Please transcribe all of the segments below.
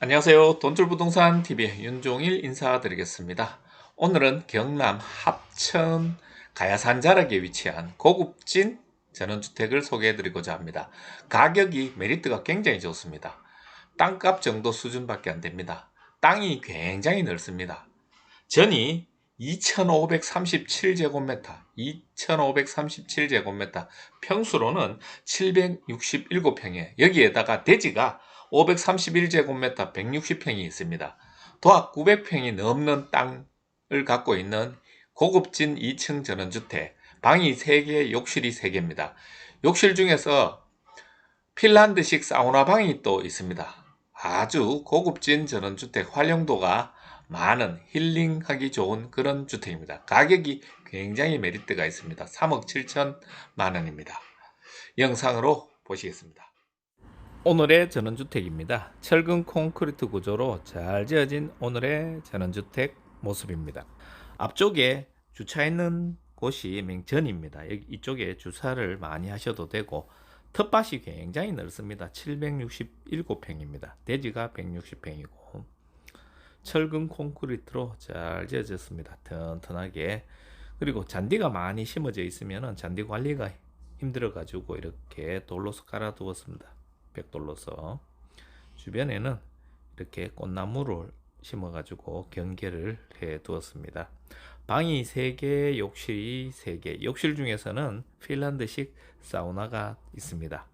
안녕하세요. 돈줄 부동산 TV의 윤종일 인사드리겠습니다. 오늘은 경남 합천 가야산 자락에 위치한 고급진 전원주택을 소개해드리고자 합니다. 가격이 메리트가 굉장히 좋습니다. 땅값 정도 수준밖에 안 됩니다. 땅이 굉장히 넓습니다. 전이 2537제곱미터, 2537제곱미터, 평수로는 767평에 여기에다가 대지가 531제곱미터 160평이 있습니다. 도합 900평이 넘는 땅을 갖고 있는 고급진 2층 전원주택, 방이 3개, 욕실이 3개입니다. 욕실 중에서 핀란드식 사우나 방이 또 있습니다. 아주 고급진 전원주택 활용도가 많은 힐링하기 좋은 그런 주택입니다. 가격이 굉장히 메리트가 있습니다. 3억 7천만 원입니다. 영상으로 보시겠습니다. 오늘의 전원주택입니다. 철근 콘크리트 구조로 잘 지어진 오늘의 전원주택 모습입니다. 앞쪽에 주차했는 곳이 맹전입니다. 이쪽에 주차를 많이 하셔도 되고 텃밭이 굉장히 넓습니다. 767평입니다. 대지가 160평이고 철근 콘크리트로 잘 지어졌습니다. 튼튼하게 그리고 잔디가 많이 심어져 있으면 잔디 관리가 힘들어 가지고 이렇게 돌로서 깔아 두었습니다. 벽돌로서 주변에는 이렇게 꽃나무를 심어 가지고 경계를 해 두었습니다. 방이 3개, 욕실이 3개. 욕실 중에서는 핀란드식 사우나가 있습니다.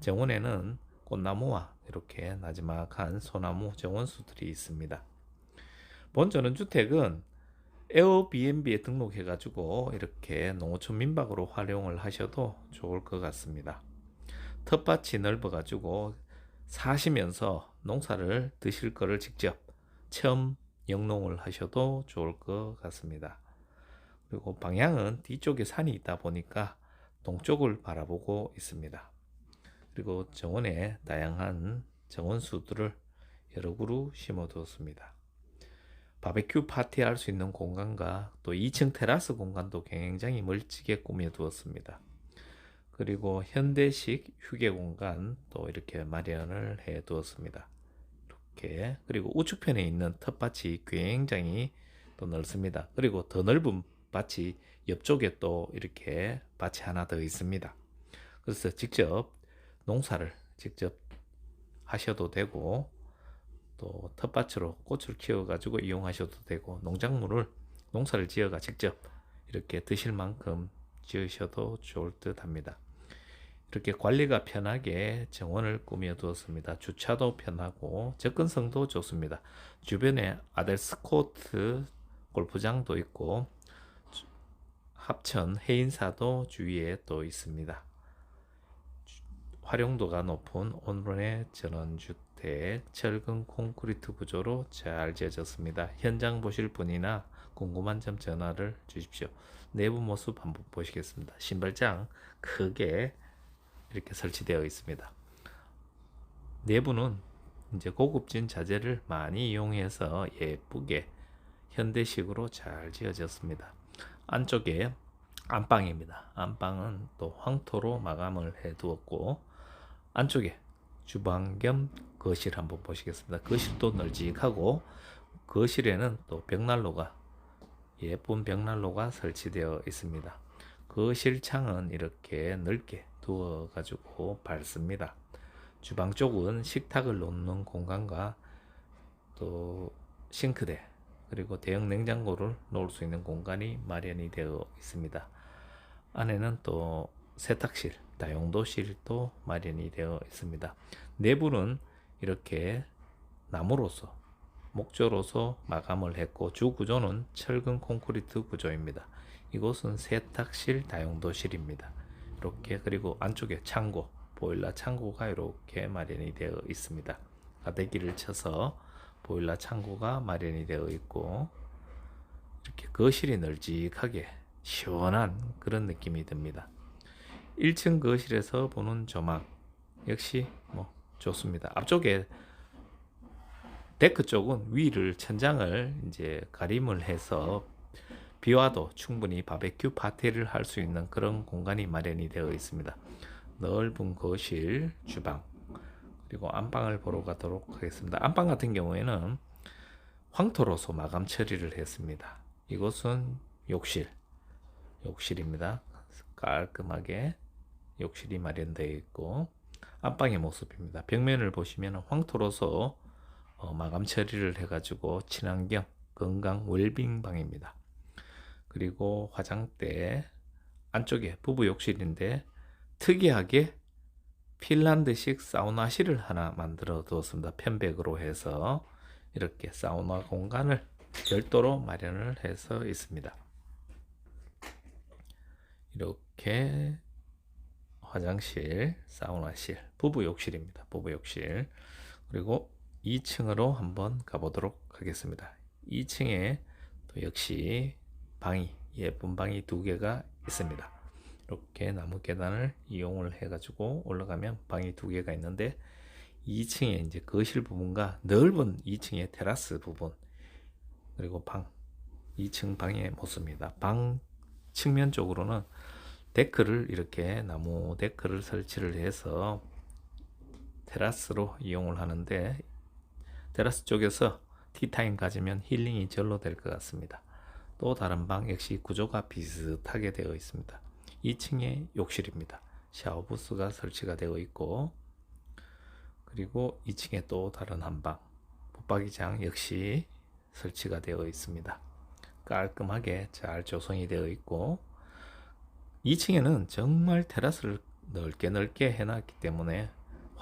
정원에는 꽃나무와 이렇게 나지막한 소나무 정원수들이 있습니다. 본 전원 주택은 에어비앤비에 등록해 가지고 이렇게 농어촌 민박으로 활용을 하셔도 좋을 것 같습니다. 텃밭이 넓어 가지고 사시면서 농사를 드실 거를 직접 처음 영농을 하셔도 좋을 것 같습니다. 그리고 방향은 뒤쪽에 산이 있다 보니까 동쪽을 바라보고 있습니다. 그리고 정원에 다양한 정원수들을 여러 그루 심어 두었습니다. 바베큐 파티 할 수 있는 공간과 또 2층 테라스 공간도 굉장히 멀찍이 꾸며 두었습니다. 그리고 현대식 휴게 공간 또 이렇게 마련을 해 두었습니다. 이렇게 그리고 우측편에 있는 텃밭이 굉장히 또 넓습니다. 그리고 더 넓은 밭이 옆쪽에 또 이렇게 밭이 하나 더 있습니다. 그래서 직접 농사를 직접 하셔도 되고 또 텃밭으로 꽃을 키워 가지고 이용하셔도 되고 농작물을 농사를 지어가 직접 이렇게 드실 만큼 지으셔도 좋을 듯 합니다. 이렇게 관리가 편하게 정원을 꾸며 두었습니다. 주차도 편하고 접근성도 좋습니다. 주변에 아델스코트 골프장도 있고 합천 해인사도 주위에 또 있습니다. 활용도가 높은 온론의 전원주택 철근 콘크리트 구조로 잘 지어졌습니다. 현장 보실 분이나 궁금한 점 전화를 주십시오. 내부 모습 한번 보시겠습니다. 신발장 크게 이렇게 설치되어 있습니다. 내부는 이제 고급진 자재를 많이 이용해서 예쁘게 현대식으로 잘 지어졌습니다. 안쪽에 안방입니다. 안방은 또 황토로 마감을 해 두었고 안쪽에 주방 겸 거실 한번 보시겠습니다. 거실도 널찍하고 거실에는 또 벽난로가 예쁜 벽난로가 설치되어 있습니다. 거실 창은 이렇게 넓게 두어 가지고 밟습니다. 주방 쪽은 식탁을 놓는 공간과 또 싱크대 그리고 대형 냉장고를 놓을 수 있는 공간이 마련이 되어 있습니다. 안에는 또 세탁실, 다용도실도 마련이 되어 있습니다. 내부는 이렇게 나무로서 목조로서 마감을 했고 주 구조는 철근 콘크리트 구조입니다. 이곳은 세탁실, 다용도실입니다. 이렇게 그리고 안쪽에 창고, 보일러 창고가 이렇게 마련이 되어 있습니다. 가대기를 쳐서 보일러 창고가 마련이 되어 있고 이렇게 거실이 널찍하게 시원한 그런 느낌이 듭니다. 1층 거실에서 보는 조망 역시 뭐 좋습니다. 앞쪽에 데크 쪽은 위를 천장을 이제 가림을 해서 비와도 충분히 바베큐 파티를 할 수 있는 그런 공간이 마련이 되어 있습니다. 넓은 거실, 주방, 그리고 안방을 보러 가도록 하겠습니다. 안방 같은 경우에는 황토로서 마감 처리를 했습니다. 이곳은 욕실, 욕실입니다. 깔끔하게 욕실이 마련되어 있고 안방의 모습입니다. 벽면을 보시면 황토로서 어, 마감 처리를 해가지고 친환경 건강 웰빙 방입니다. 그리고 화장대 안쪽에 부부 욕실인데 특이하게 핀란드식 사우나실을 하나 만들어 두었습니다. 편백으로 해서 이렇게 사우나 공간을 별도로 마련을 해서 있습니다. 이렇게 화장실, 사우나실, 부부 욕실입니다. 부부 욕실. 그리고 2층으로 한번 가보도록 하겠습니다. 2층에 또 역시 방이 예쁜 방이 두 개가 있습니다. 이렇게 나무 계단을 이용을 해 가지고 올라가면 방이 두 개가 있는데 2층에 이제 거실 부분과 넓은 2층의 테라스 부분 그리고 방 2층 방의 모습입니다. 방 측면 쪽으로는 데크를 이렇게 나무 데크를 설치를 해서 테라스로 이용을 하는데 테라스 쪽에서 티타임 가지면 힐링이 절로 될 것 같습니다. 또 다른 방 역시 구조가 비슷하게 되어 있습니다. 2층에 욕실입니다. 샤워 부스가 설치가 되어 있고 그리고 2층에 또 다른 한 방 붙박이장 역시 설치가 되어 있습니다. 깔끔하게 잘 조성이 되어 있고 2층에는 정말 테라스를 넓게 넓게 해놨기 때문에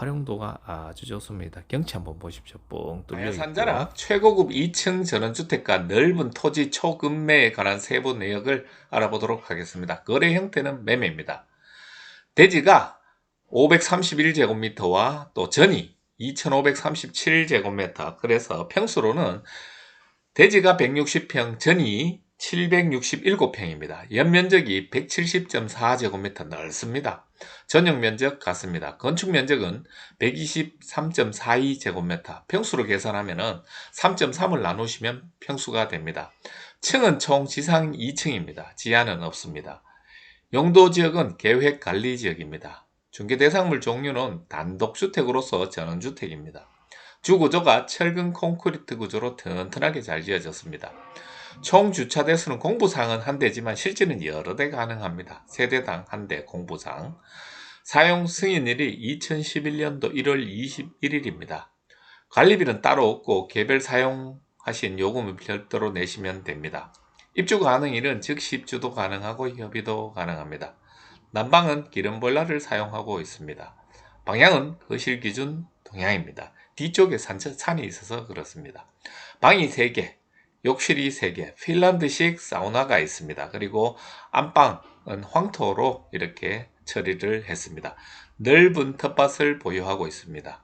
활용도가 아주 좋습니다. 경치 한번 보십시오. 뻥 뚫려 있고 산자락 최고급 2층 전원주택과 넓은 토지 초급매에 관한 세부 내역을 알아보도록 하겠습니다. 거래 형태는 매매입니다. 대지가 531제곱미터와 또 전이 2537제곱미터 그래서 평수로는 대지가 160평, 전이 767평입니다. 연면적이 170.4제곱미터 넓습니다. 전용 면적 같습니다. 건축 면적은 123.42제곱미터. 평수로 계산하면 3.3을 나누시면 평수가 됩니다. 층은 총 지상 2층입니다. 지하는 없습니다. 용도 지역은 계획 관리 지역입니다. 중개 대상물 종류는 단독주택으로서 전원주택입니다. 주구조가 철근 콘크리트 구조로 튼튼하게 잘 지어졌습니다. 총 주차 대 수는 공부상은 한 대지만 실제는 여러 대 가능합니다. 세대당 한 대 공부상. 사용 승인일이 2011년도 1월 21일입니다. 관리비는 따로 없고 개별 사용하신 요금을 별도로 내시면 됩니다. 입주 가능일은 즉시 입주도 가능하고 협의도 가능합니다. 난방은 기름 보일러를 사용하고 있습니다. 방향은 거실 기준 동향입니다. 뒤쪽에 산, 산이 있어서 그렇습니다. 방이 3개, 욕실이 3개, 핀란드식 사우나가 있습니다. 그리고 안방은 황토로 이렇게 처리를 했습니다. 넓은 텃밭을 보유하고 있습니다.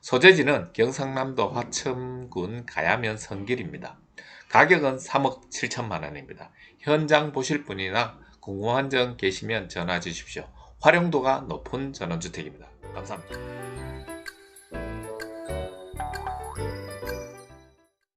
소재지는 경상남도 화천군 가야면 성길입니다. 가격은 3억 7천만 원입니다. 현장 보실 분이나 궁금한 점 계시면 전화 주십시오. 활용도가 높은 전원주택입니다. 감사합니다.